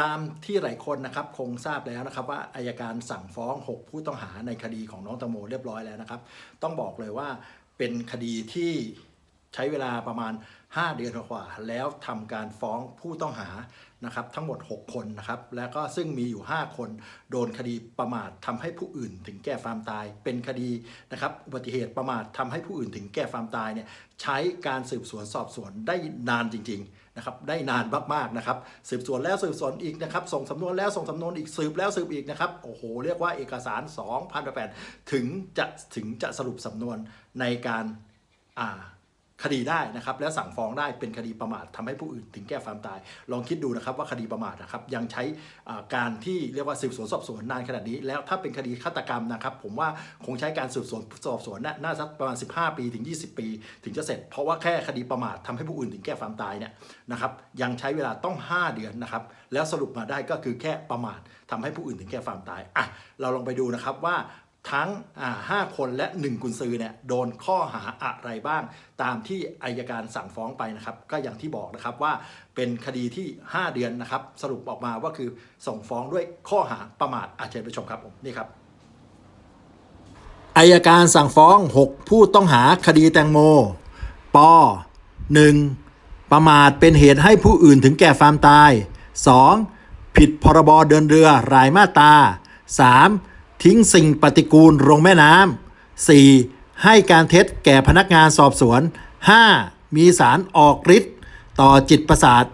ตามที่หลายคนนะครับคงทราบแล้วนะครับว่าอายการสั่งฟ้อง 6 ผู้ต้องหาในคดีของน้องตังโมเรียบร้อยแล้วนะครับ ต้องบอกเลยว่าเป็นคดีที่ ใช้เวลาประมาณ 5 เดือนกว่า แล้วทำการฟ้องผู้ต้องหานะครับทั้งหมด 6 คนนะครับ แล้วก็ซึ่งมีอยู่ 5 คน โดนคดีประมาททำให้ผู้อื่นถึงแก่ความตาย เป็นคดีนะครับอุบัติเหตุประมาททำให้ผู้อื่นถึงแก่ความตายเนี่ยใช้การสืบสวนสอบสวนได้นานจริงๆนะครับได้นานมากๆนะครับสืบสวนแล้วสืบสวนอีกนะครับส่งสำนวนแล้วส่งสำนวนอีกสืบแล้วสืบอีกนะครับโอ้โหเรียกว่าเอกสาร2,000แปดถึงจะถึงจะสรุปสำนวนในการอ่า คดีได้นะครับแล้วสั่งฟ้องได้เป็นคดีประมาททำให้ผู้อื่นถึงแก่ความตาย ลองคิดดูนะครับว่าคดีประมาทนะครับยังใช้การที่เรียกว่าสืบสวนสอบสวนนานขนาดนี้ แล้วถ้าเป็นคดีฆาตกรรมนะครับ ผมว่าคงใช้การสืบสวนสอบสวนน่าสักประมาณ 15 ปีถึง 20 ปี ถึงจะเสร็จ เพราะว่าแค่คดีประมาททำให้ผู้อื่นถึงแก่ความตายเนี่ยนะครับยังใช้เวลาต้อง 5 เดือนนะครับแล้วสรุปมาได้ก็คือแค่ประมาททำให้ผู้อื่นถึงแก่ความตายอะเราลองไปดูนะครับว่า ทั้งอ่าห้าคนและ 1 กุญซือเนี่ยโดนข้อหาอะไรบ้าง ตามที่อายการสั่งฟ้องไปนะครับ ก็อย่างที่บอกนะครับว่าเป็นคดีที่ 5 เดือนนะครับ สรุปออกมาว่าคือส่งฟ้องด้วยข้อหาประมาทอาเชิญไปชมครับผมนี่ครับอายการสั่งฟ้อง 6 ผู้ต้องหาคดีแตงโม ป 1. ประมาทเป็นเหตุให้ผู้อื่นถึงแก่ความตาย 2. ผิดพรบเดินเรือรายมาตรา 3. ทิ้งสิ่งปฏิกูลลงแม่น้ำ 4. ให้การเท็จแก่พนักงานสอบสวน 5. มีสารออกฤทธิ์ต่อจิตประสาท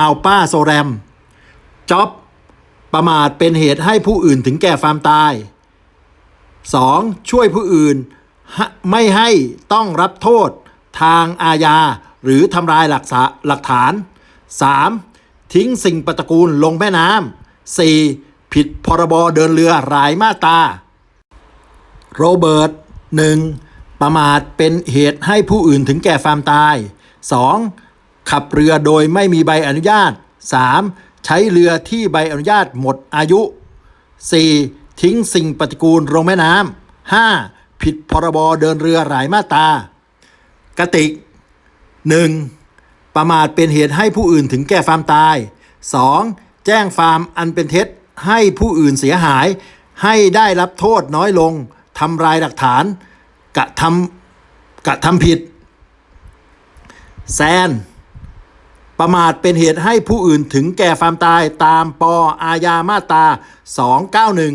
อัลป้าโซแรมจ็อบประมาทเป็นเหตุให้ผู้อื่นถึงแก่ความตาย 2. ช่วยผู้อื่นไม่ให้ต้องรับโทษทางอาญาหรือทำลายหลักหลักฐาน 3. ทิ้งสิ่งปฏิกูลลงแม่น้ำ 4. ผิดพรบเดินเรือหลายมาตรา โรเบิร์ต 1. ประมาทเป็นเหตุให้ผู้อื่นถึงแก่ความตาย 2. ขับเรือโดยไม่มีใบอนุญาต 3. ใช้เรือที่ใบอนุญาตหมดอายุ 4. ทิ้งสิ่งปฏิกูลลงแม่น้ำ 5. ผิดพรบเดินเรือหลายมาตรากติก 1. ประมาทเป็นเหตุให้ผู้อื่นถึงแก่ความตาย 2. แจ้งความอันเป็นเท็จ ให้ผู้อื่นเสียหาย ให้ได้รับโทษน้อยลงทำลายหลักฐาน กระทำกระทำผิด แซน ประมาทเป็นเหตุให้ผู้อื่นถึงแก่ความตายตามปอาญามาตรา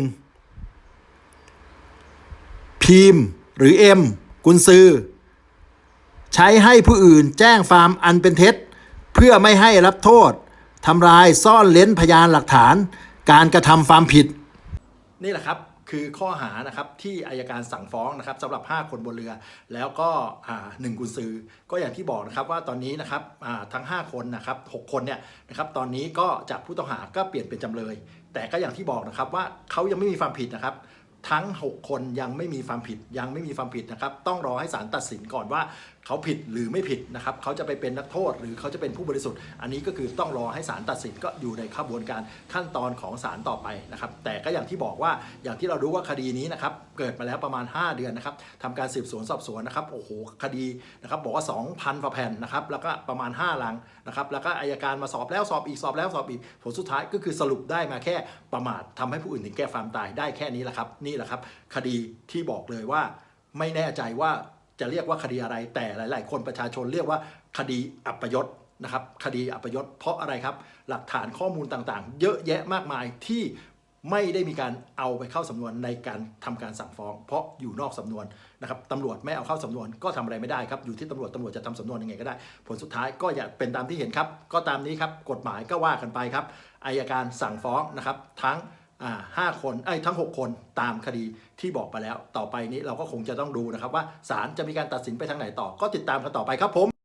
291พีมหรือเอ็มกุนซือ ใช้ให้ผู้อื่นแจ้งความอันเป็นเท็จ เพื่อไม่ให้รับโทษทำลายซ่อนเล้นพยานหลักฐาน การกระทำความผิด นี่แหละครับคือข้อหานะครับที่อายการสั่งฟ้องนะครับสำหรับ 5 คนบนเรือ แล้วก็หนึ่งกุญซือก็อย่างที่บอกนะครับว่าตอนนี้นะครับทั้ง 5 คนนะครับ6คนเนี่ยนะครับตอนนี้ก็จากผู้ต้องหาก็เปลี่ยนเป็นจำเลย แต่ก็อย่างที่บอกนะครับว่าเขายังไม่มีความผิดนะครับ ทั้ง 6 คนยังไม่มีความผิดยังไม่มีความผิดนะครับ ต้องรอให้ศาลตัดสินก่อนว่า เขาผิดหรือไม่ผิดนะครับเขาจะไปเป็นนักโทษหรือเขาจะเป็นผู้บริสุทธิ์ อันนี้ก็คือต้องรอให้ศาลตัดสินก็อยู่ในขบวนการขั้นตอนของศาลต่อไปนะครับ แต่ก็อย่างที่บอกว่าอย่างที่เรารู้ว่าคดีนี้นะครับเกิดมาแล้วประมาณ 5 เดือนนะครับทำการสืบสวนสอบสวนนะครับโอ้โหคดีนะครับบอกว่า 2,000กว่าแผ่นนะครับแล้วก็ประมาณ5ลังนะครับแล้วก็อายการมาสอบแล้วสอบอีกสอบแล้วสอบอีกผลสุดท้ายก็คือสรุปได้มาแค่ประมาททำให้ผู้อื่นถึงแก่ความตายได้แค่นี้แหละครับนี่แหละครับคดีที่บอกเลยว่าไม่แน่ใจว่า จะเรียกว่าคดีอะไร แต่หลาย ๆ คนประชาชนเรียกว่าคดีอัปยศนะครับ คดีอัปยศเพราะอะไรครับ หลักฐานข้อมูลต่างๆ เยอะแยะมากมายที่ไม่ได้มีการเอาไปเข้าสำนวนในการทำการสั่งฟ้อง เพราะอยู่นอกสำนวนนะครับตำรวจไม่เอาเข้าสำนวนก็ทำอะไรไม่ได้ครับอยู่ที่ตำรวจตำรวจจะทำสำนวนยังไงก็ได้ ผลสุดท้ายก็อย่าเป็นตามที่เห็นครับ ก็ตามนี้ครับกฎหมายก็ว่ากันไปครับอายการสั่งฟ้องนะครับทั้ง ห้าคนไอ้ทั้ง 6 คนตามคดีที่บอกไปแล้ว ต่อไปนี้เราก็คงจะต้องดูนะครับว่าศาลจะมีการตัดสินไปทางไหนต่อ ก็ติดตามกันต่อไปครับผม